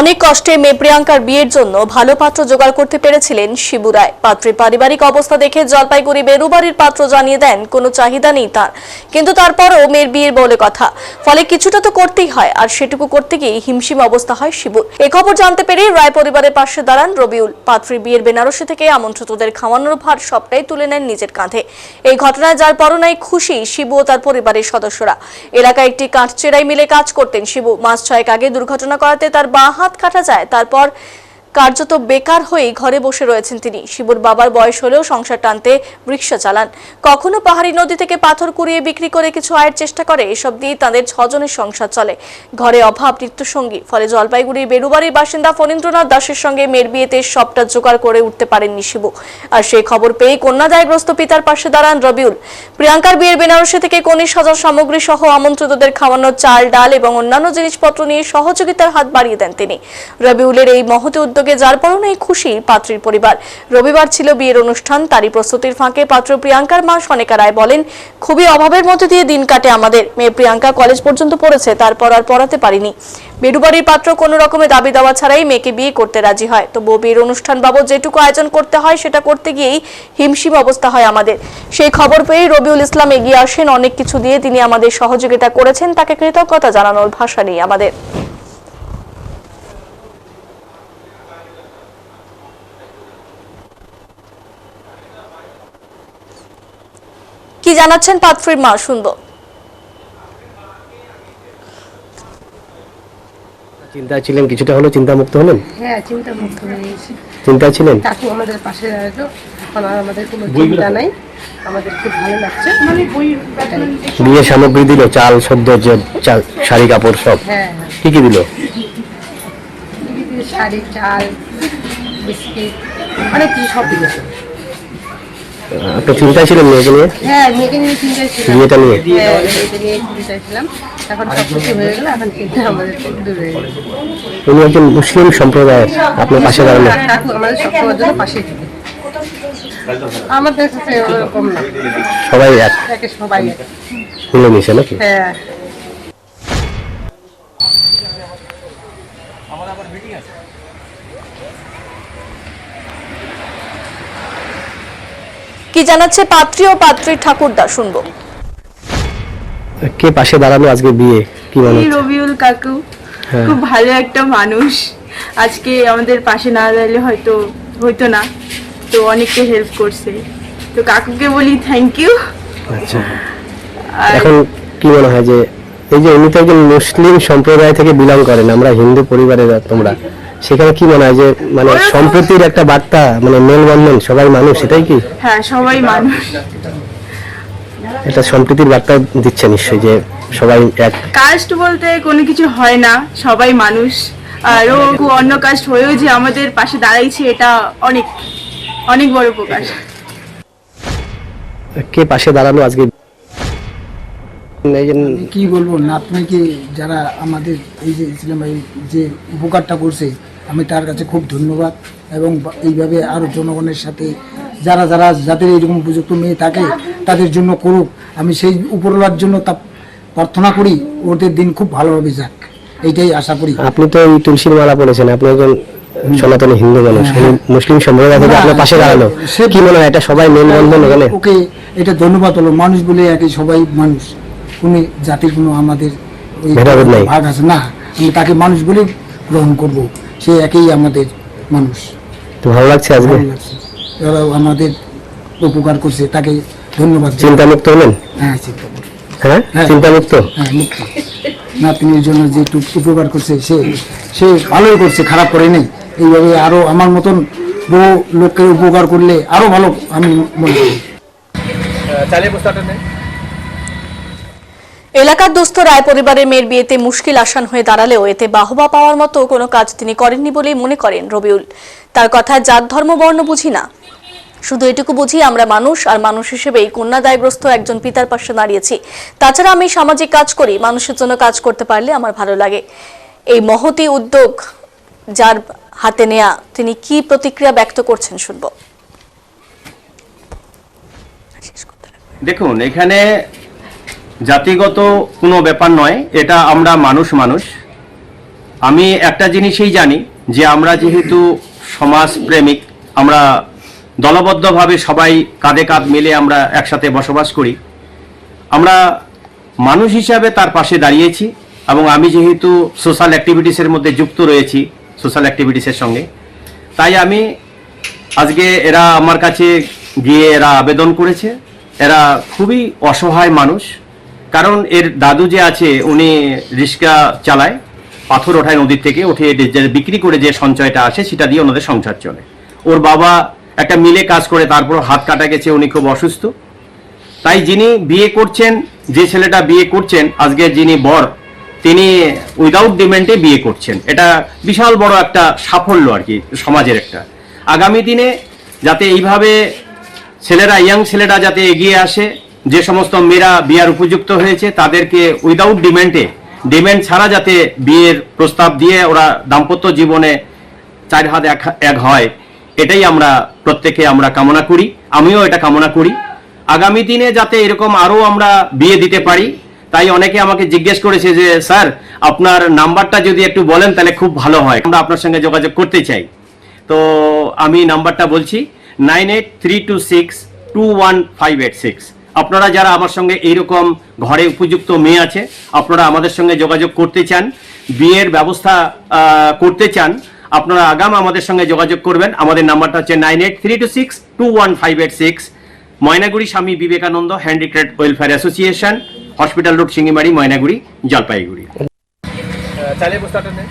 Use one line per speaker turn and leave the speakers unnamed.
অনেক কষ্টে মেয়ে প্রিয়াঙ্কার বিয়ের জন্য ভালো পাত্র জোগাড় করতে পেরেছিলেন শিবু রায়। পাত্রের পারিবারিক অবস্থা দেখে জলপাইগুড়ি বেরুবাড়ির পাত্র জানিয়ে দেন, কোনো চাহিদা নেই তার। কিন্তু তারপরও মেয়ের বিয়ের বলে কথা। ফলে কিছুটা তো করতেই হয়, আর সেটুকু করতে গিয়ে হিমশিম অবস্থা হয় শিবুর। এ খবর জানতে পেরে রায় পরিবারের পাশে দাঁড়ান রবিউল। পাত্রের বিয়ের বেনারসি থেকে আমন্ত্রিতদের খাওয়ানোর ভার সবটাই তুলে নেন নিজের কাঁধে। এই ঘটনায় যার পরনায় খুশি শিবু ও তার পরিবারের সদস্যরা। এলাকায় একটি কাঠচেরাই মিলে কাজ করতেন শিবু। মাস ছয়েক আগে দুর্ঘটনা করাতে তার বাঁ হাত কাটা যায়। তারপর কার্যত বেকার হয়েই ঘরে বসে রয়েছেন তিনি। শিবুর বাবার বয়স হলেও সংসার টানতে রিক্সা চালান। কখনো পাহাড়ি নদী থেকে পাথর কুড়িয়ে বিক্রি করে কিছু আয়ের চেষ্টা করে, এসব দিয়ে তাদের ছজনের সংসার চলে। ঘরে অভাব, নিত্যসঙ্গী, ফলে জলপাইগুড়ির বেরুবাড়ির বাসিন্দা ফণীন্দ্রনাথ দাসের সঙ্গে মেয়ের বিয়েতে সবটা জোগাড় করে উঠতে পারেননি শিবু। আর সেই খবর পেয়ে কন্যাদায়গ্রস্ত পিতার পাশে দাঁড়ান রবিউল। প্রিয়াঙ্কার বিয়ের বেনারসি থেকে কনে সাজার সামগ্রী সহ আমন্ত্রিতদের খাওয়ানো চাল, ডাল এবং অন্যান্য জিনিসপত্র নিয়ে সহযোগিতার হাত বাড়িয়ে দেন তিনি। রবিউলের এই মহতি উদ্যোগে যার পরনেই খুশি পাত্রীর পরিবার। রবিবার ছিল বিয়ের অনুষ্ঠান, তারই প্রস্তুতির ফাঁকে পাত্র প্রিয়াঙ্কার মা সনেকা রায় বলেন, খুবই অভাবের মধ্যে দিয়ে দিন কাটে আমাদের। মেয়ে প্রিয়াঙ্কা কলেজ পর্যন্ত পড়েছে, তারপর আর পড়াতে পারিনি। বেডুবাড়ির পাত্র কোনো রকমের দাবি দাওয়া ছাড়াই মেয়েকে বিয়ে করতে রাজি হয়। তবুও বিয়ের অনুষ্ঠান বাবদ যেটুকু আয়োজন করতে হয়, সেটা করতে গিয়েই হিমশিম অবস্থা হয় আমাদের। সেই খবর পেয়ে রবিউল ইসলাম এগিয়ে আসেন। অনেক কিছু দিয়ে তিনি আমাদের সহযোগিতা করেছেন। তাকে কৃতজ্ঞতা জানানোর ভাষা নেই আমাদের। কি জানাচ্ছেন পাত্রীর মা? শুনব।
চিন্তায় ছিলেন কিছুটা হলো চিন্তামুক্ত হলেন?
হ্যাঁ চিন্তা মুক্ত হয়ে গেছি।
ছিলেন?
কাকু আমাদের পাশে দাঁড়াল এখন আর আমাদের কোনো চিন্তা নাই। আমাদের খুব ভালো লাগছে। মানে বই
বিয়ে সামগ্রী দিল চাল সদ্য যে চাল শাড়ি কাপড় সব।
হ্যাঁ
কি কি দিল?
শাড়ি চাল বিস্কিট অনেক কিছু সব দিয়েছে
আপনি চিন্তায় ছিলেন মেয়েকে নিয়ে?
হ্যাঁ মেয়েকে নিয়ে চিন্তায় ছিলাম।
বিয়েটা নিয়ে?
হ্যাঁ মেয়েকে নিয়ে চিন্তায় ছিলাম। এখন সব কিছু হয়ে গেল এখন চিন্তা আমাদের দূর হয়ে
উনি একজন মুসলিম সম্প্রদায়ের আপনার পাশে দাঁড়ানো।
আমাদের সবসময়ের জন্য পাশে থাকে। আমাদের কাছে ওরকম না।
সবাই এক
সবাই এক।
মিলে মিশে নাকি?
হ্যাঁ।
কি জানাচ্ছে পাত্রী ও পাত্রীর ঠাকুরদা? শুনব।
কে পাশে দাঁড়ানো আজকে বিয়ে? কি
এই রবিউল কাকু
হ্যাঁ।
খুব ভালো একটা মানুষ। আজকে আমাদের পাশে না দাঁড়ালে হয়তো হইতো না। তো অনেককে হেল্প করছে। তো কাকুকে বলি থ্যাংক ইউ
আচ্ছা। এখন কি মনে হয় যে এই যে উনি তো একজন মুসলিম সম্প্রদায় থেকে বিলং করেন আমরা হিন্দু পরিবারের তোমরা। সেখানে কি মনে হয় যে মানে সম্প্রতির একটা বার্তা মানে মেলবন্ধন সবাই মানুষ এটাই কি?
হ্যাঁ সবাই মানুষ।
এটা সম্প্রীতির বার্তা দিচ্ছে নিশ্চয়ই যে সবাই এক।
কাস্ট বলতে কোনো কিছু হয় না সবাই মানুষ। আর ও অন্য কাস্ট হয়েও যে আমাদের পাশে দাঁড়াইছে এটা অনেক অনেক বড় প্রকাশ।
কে পাশে দাঁড়াল আজকে?
কি বলব নাতনিকে যারা আমাদের এই যে ইসলাম ভাই যে উপকারটা করছে আমি তার কাছে খুব ধন্যবাদ এবং এইভাবে আরও জনগণের সাথে যারা যারা যাদের এরকম উপযুক্ত মেয়ে থাকে তাদের জন্য করুক। আমি সেই উপরওয়ালার জন্য তা প্রার্থনা করি ওদের দিন খুব ভালোভাবে যাক। এইটাই আশা করি।
আপনি তো এই তুলসীর মালা পড়েছেন আপনি একজন সনাতনী হিন্দু মানুষ মুসলিম সম্প্রদায় থেকে আপনার পাশে দাঁড়াল।
সে-
কি মনে হয় এটা সবাই মেলবন্ধন এখানে?
ওকে এটা ধন্যবাদ হলো। মানুষ বলে একই সবাই মানুষ। কোনো জাতির কোনো আমাদের। ভাগ আছে। না আমি তাকে মানুষ বলে গ্রহণ করব সে একই আমাদের মানুষ।
তো ভালো লাগছে আজকে?
ভালো লাগছে। যারা আমাদের উপকার করছে তাকে ধন্যবাদ। জানাই।
চিন্তামুক্ত হলেন?
হ্যাঁ চিন্তা।
হ্যাঁ?
হ্যাঁ।
চিন্তামুক্ত?
হ্যাঁ মুক্ত। নাতনির জন্য যে টুক উপকার করছে সে সে ভালোই করছে খারাপ করে নেই। এইভাবে আরও আমার মতন বহু লোককে উপকার করলে আরও ভালো আমি মনে করি।
এলাকার দুস্থ রায় পরিবারের মেয়ের বিয়েতে মুশকিল আসান হয়ে দাঁড়ালেও এতে বাহবা পাওয়ার মতো কোনো কাজ তিনি করেননি বলেই মনে করেন রবিউল। তার কথায় জাত, ধর্ম, বর্ণ বুঝি না। শুধু এটুকু বুঝি আমরা মানুষ আর মানুষ হিসেবেই কন্যাদায়গ্রস্ত একজন পিতার পাশে দাঁড়িয়েছি। তাছাড়া আমি সামাজিক কাজ করি, মানুষের জন্য কাজ করতে পারলে আমার ভালো লাগে। এই মহতি উদ্যোগ যার হাতে নেয়া তিনি কি প্রতিক্রিয়া ব্যক্ত করছেন শুনব।
দেখুন, এখানে জাতিগত কোনো ব্যাপার নয়, এটা আমরা মানুষ মানুষ। আমি একটা জিনিসই জানি যে আমরা যেহেতু সমাজ প্রেমিক আমরা দলবদ্ধভাবে সবাই কাঁধে কাঁধ মিলে আমরা একসাথে বসবাস করি। আমরা মানুষ হিসাবে তার পাশে দাঁড়িয়েছি এবং আমি যেহেতু সোশ্যাল অ্যাক্টিভিটিসের মধ্যে যুক্ত রয়েছি, সোশ্যাল অ্যাক্টিভিটিসের সঙ্গে, তাই আমি আজকে এরা আমার কাছে গিয়ে এরা আবেদন করেছে। এরা খুবই অসহায় মানুষ। কারণ এর দাদু যে আছে, উনি রিক্সা চালায়, পাথর ওঠায় নদীর থেকে উঠে বিক্রি করে যে সঞ্চয়টা আসে, সেটা দিয়ে ওনাদের সংসার চলে। ওর বাবা একটা মিলে কাজ করে তারপর হাত কাটা গেছে, উনি খুব অসুস্থ। তাই যিনি বিয়ে করছেন, যে ছেলেটা বিয়ে করছেন, আজকে যিনি বর, তিনি উইদাউট ডিমেন্টে বিয়ে করছেন। এটা বিশাল বড় একটা সাফল্য আর কি, সমাজের একটা। আগামী দিনে যাতে এইভাবে ছেলেরা ইয়াং ছেলেরা যাতে এগিয়ে আসে যে সমস্ত মেয়েরা বিয়ার উপযুক্ত হয়েছে, তাদেরকে উইদাউট ডিমেন্টে ডিমেন্ট ছাড়া যাতে বিয়ের প্রস্তাব দিয়ে ওরা দাম্পত্য জীবনে চার হাত এক এক হয়, এটাই আমরা প্রত্যেকে আমরা কামনা করি, আমিও এটা কামনা করি। আগামী দিনে যাতে এরকম আরও আমরা বিয়ে দিতে পারি, তাই অনেকে আমাকে জিজ্ঞেস করেছে যে, স্যার, আপনার নাম্বারটা যদি একটু বলেন, তাহলে খুব ভালো হয়। আমরা আপনার সঙ্গে যোগাযোগ করতে চাই। তো আমি নাম্বারটা বলছি, nine eight three two six two one five eight six. আপনারা যারা আমার সঙ্গে এইরকম ঘরে উপযুক্ত মেয়ে আছে, আপনারা আমাদের সঙ্গে যোগাযোগ করতে চান, বিয়ের ব্যবস্থা করতে চান, আপনারা আগাম আমাদের সঙ্গে যোগাযোগ করবেন। আমাদের নাম্বারটা হচ্ছে nine eight three two six two one five eight six. Maynaguri Swami Vivekananda handicraft welfare association, hospital road, Singimari, Maynaguri, Jalpaiguri.
নেই